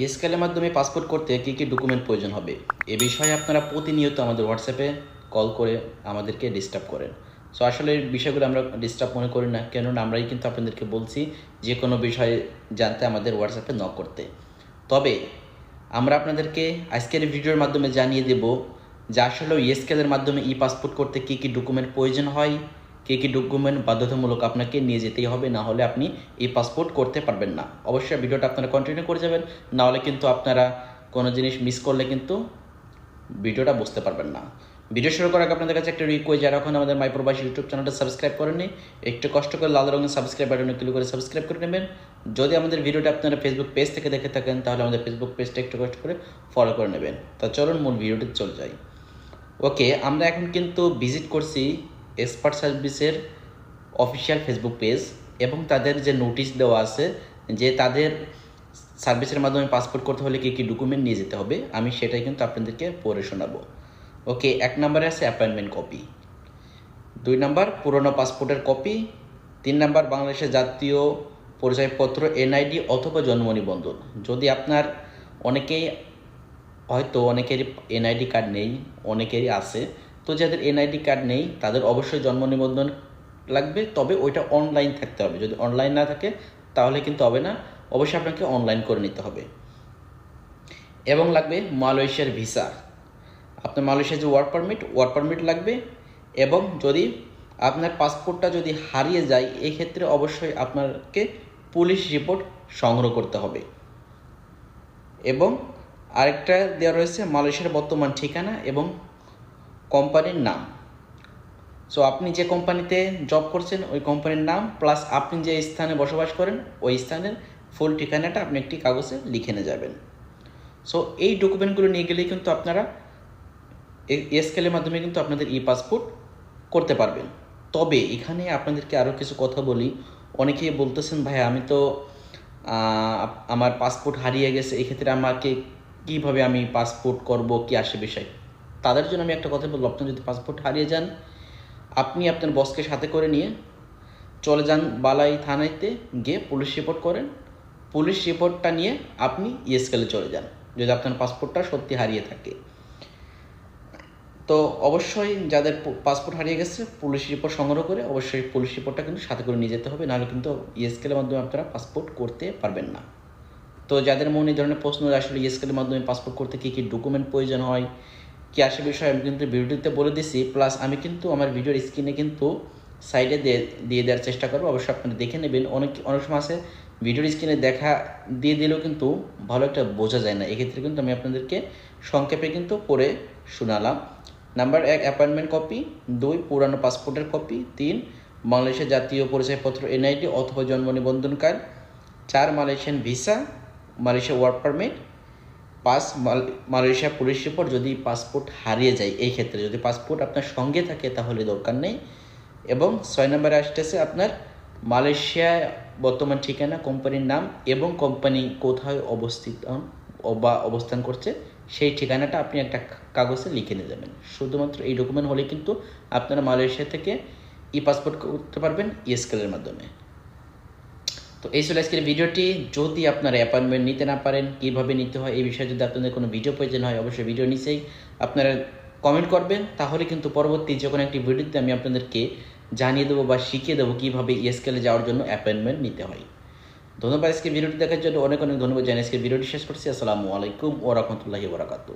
ইএসকেলের মাধ্যমে পাসপোর্ট করতে কী কী ডকুমেন্ট প্রয়োজন হবে? এ বিষয়ে আপনারা প্রতিনিয়ত আমাদের হোয়াটসঅ্যাপে কল করে আমাদেরকে ডিস্টার্ব করেন। সো আসলে এই বিষয়গুলো আমরা ডিস্টার্ব মনে করি না, কেননা আমরাই কিন্তু আপনাদেরকে বলছি যে কোনো বিষয়ে জানতে আমাদের হোয়াটসঅ্যাপে ন করতে। তবে, আমরা আপনাদেরকে আজকের ভিডিওর মাধ্যমে জানিয়ে দেব যে আসলে ইএসকেলের মাধ্যমে ই পাসপোর্ট করতে কী কী ডকুমেন্ট প্রয়োজন হয় কী কী ডকুমেন্ট বাধ্যতামূলক আপনাকে নিয়ে যেতেই হবে, না হলে আপনি এই পাসপোর্ট করতে পারবেন না। অবশ্যই ভিডিওটা আপনারা কন্টিনিউ করে যাবেন, না হলে কিন্তু আপনারা কোনো জিনিস মিস করলে কিন্তু ভিডিওটা বুঝতে পারবেন না। ভিডিও শুরু করার আগে আপনাদের কাছে একটা রিকোয়েস্ট যারা এখন আমাদের মাই প্রবাসী ইউটিউব চ্যানেলটা সাবস্ক্রাইব করেননি, একটু কষ্ট করে লাল রঙের সাবস্ক্রাইব বাটনে ক্লিক করে সাবস্ক্রাইব করে নেবেন। যদি আমাদের ভিডিওটা আপনারা ফেসবুক পেজ থেকে দেখে থাকেন, তাহলে আমাদের ফেসবুক পেজটা একটু কষ্ট করে ফলো করে নেবেন। তা চলুন মূল ভিডিওটি চলে যাই। ওকে আমরা এখন কিন্তু ভিজিট করছি এক্সপার্ট সার্ভিসের অফিসিয়াল ফেসবুক পেজ এবং তাদের যে নোটিশ দেওয়া আছে যে তাদের সার্ভিসের মাধ্যমে পাসপোর্ট করতে হলে কী কী ডকুমেন্ট নিয়ে যেতে হবে, আমি সেটাই কিন্তু আপনাদেরকে পড়ে শোনাবো। ওকে, এক নম্বরে আছে অ্যাপয়েন্টমেন্ট কপি। দুই নাম্বার, পুরনো পাসপোর্টের কপি। তিন নম্বর, বাংলাদেশের জাতীয় পরিচয়পত্র, এনআইডি অথবা জন্ম নিবন্ধন। যদি আপনার অনেকেই, হয়তো অনেকেরই এনআইডি কার্ড নেই, অনেকেরই আছে তো যাদের এনআইডি কার্ড নেই, তাদের অবশ্যই জন্ম নিবন্ধন লাগবে, তবে ওইটা অনলাইন থাকতে হবে। যদি অনলাইন না থাকে, তাহলে কিন্তু হবে না। অবশ্যই আপনাকে অনলাইন করে নিতে হবে। এবং লাগবে মালয়েশিয়ার ভিসা। আপনার মালয়েশিয়ার যে ওয়ার্ক পারমিট ওয়ার্ক পারমিট লাগবে। এবং যদি আপনার পাসপোর্টটা যদি হারিয়ে যায় এই ক্ষেত্রে অবশ্যই আপনাকে পুলিশ রিপোর্ট সংগ্রহ করতে হবে। এবং আরেকটা দেওয়া রয়েছে মালয়েশিয়ার বর্তমান ঠিকানা এবং কোম্পানির নাম। সো আপনি যে কোম্পানিতে জব করছেন, ওই কোম্পানির নাম প্লাস আপনি যে স্থানে বসবাস করেন, ওই স্থানের ফুল ঠিকানাটা আপনি একটি কাগজে লিখে নিয়ে যাবেন। সো এই ডকুমেন্টগুলো নিয়ে গেলেই কিন্তু আপনারা এসকেলের মাধ্যমে কিন্তু আপনাদের ই পাসপোর্ট করতে পারবেন। তবে এখানে আপনাদেরকে আরও কিছু কথা বলি। অনেকেই বলতেছেন, ভাই, আমি তো আমার পাসপোর্ট হারিয়ে গেছে, এক্ষেত্রে আমাকে কীভাবে আমি পাসপোর্ট করব, কি আসে বিষয়? তাদের জন্য আমি একটা কথা বলব। আপনার যদি পাসপোর্ট হারিয়ে যান, আপনি আপনার বসকে সাথে করে নিয়ে চলে যান বালাই থানাতে গিয়ে পুলিশ রিপোর্ট করেন। পুলিশ রিপোর্টটা নিয়ে আপনি ইএসকেলে চলে যান, যদি আপনার পাসপোর্টটা সত্যি হারিয়ে থাকে। তো অবশ্যই যাদের পাসপোর্ট হারিয়ে গেছে পুলিশ রিপোর্ট সংগ্রহ করে অবশ্যই পুলিশ রিপোর্টটা কিন্তু সাথে করে নিয়ে যেতে হবে, নাহলে কিন্তু ইএসকেলের মাধ্যমে আপনারা পাসপোর্ট করতে পারবেন না। তো যাদের মনে এই ধরনের প্রশ্ন আসলে ইএসকেলের মাধ্যমে পাসপোর্ট করতে কী কী ডকুমেন্ট প্রয়োজন হয় কি আসে বিষয়ে আমি কিন্তু ভিডিওতে বলে দিছি। প্লাস আমি কিন্তু আমার ভিডিওর স্ক্রিনে কিন্তু সাইডে দিয়ে দিয়ে দেওয়ার চেষ্টা করব। অবশ্যই আপনারা দেখে নেবেন। অনেক অনেক সময় আছে ভিডিওর স্ক্রিনে দেখা দিয়ে দিলেও কিন্তু ভালো একটা বোঝা যায় না। এক্ষেত্রে কিন্তু আমি আপনাদেরকে সংক্ষেপে কিন্তু পড়ে শোনালাম। নাম্বার এক অ্যাপয়েন্টমেন্ট কপি দুই, পুরানো পাসপোর্টের কপি তিন, বাংলাদেশের জাতীয় পরিচয়পত্র এনআইডি অথবা জন্ম নিবন্ধন কার্ড চার Malaysian visa Malaysia work permit পাঁচ মালয়েশিয়া পুলিশ রিপোর্ট যদি পাসপোর্ট হারিয়ে যায় এই ক্ষেত্রে, যদি পাসপোর্ট আপনার সঙ্গে থাকে তাহলে দরকার নেই। এবং ছয় নম্বরে আসতেছে আপনার মালয়েশিয়া বর্তমান ঠিকানা, কোম্পানির নাম এবং কোম্পানি কোথায় অবস্থিত, বা অবস্থান করছে, সেই ঠিকানাটা আপনি একটা কাগজে লিখে নিয়ে যাবেন। শুধুমাত্র এই ডকুমেন্ট হলে কিন্তু আপনারা মালয়েশিয়া থেকে ই পাসপোর্ট করতে পারবেন ইএসকেলের মাধ্যমে। তো এই ছিল আজকের ভিডিওটি। যদি আপনারা অ্যাপয়েন্টমেন্ট নিতে না পারেন, কীভাবে নিতে হয়, এই বিষয়ে যদি আপনাদের কোনো ভিডিও প্রয়োজন হয়, অবশ্যই ভিডিও নিচেই আপনারা কমেন্ট করবেন। তাহলে কিন্তু পরবর্তী যে একটি ভিডিওতে আমি আপনাদেরকে জানিয়ে দেবো বা শিখিয়ে দেবো কীভাবে ইএসকেলে যাওয়ার জন্য অ্যাপয়েন্টমেন্ট নিতে হয়। ধন্যবাদ আজকে ভিডিওটি দেখার জন্য। অনেক অনেক ধন্যবাদ জানাই আজকে ভিডিওটি শেষ করছি। আসসালামু আলাইকুম ও রহমতুল্লাহি বরাকাতু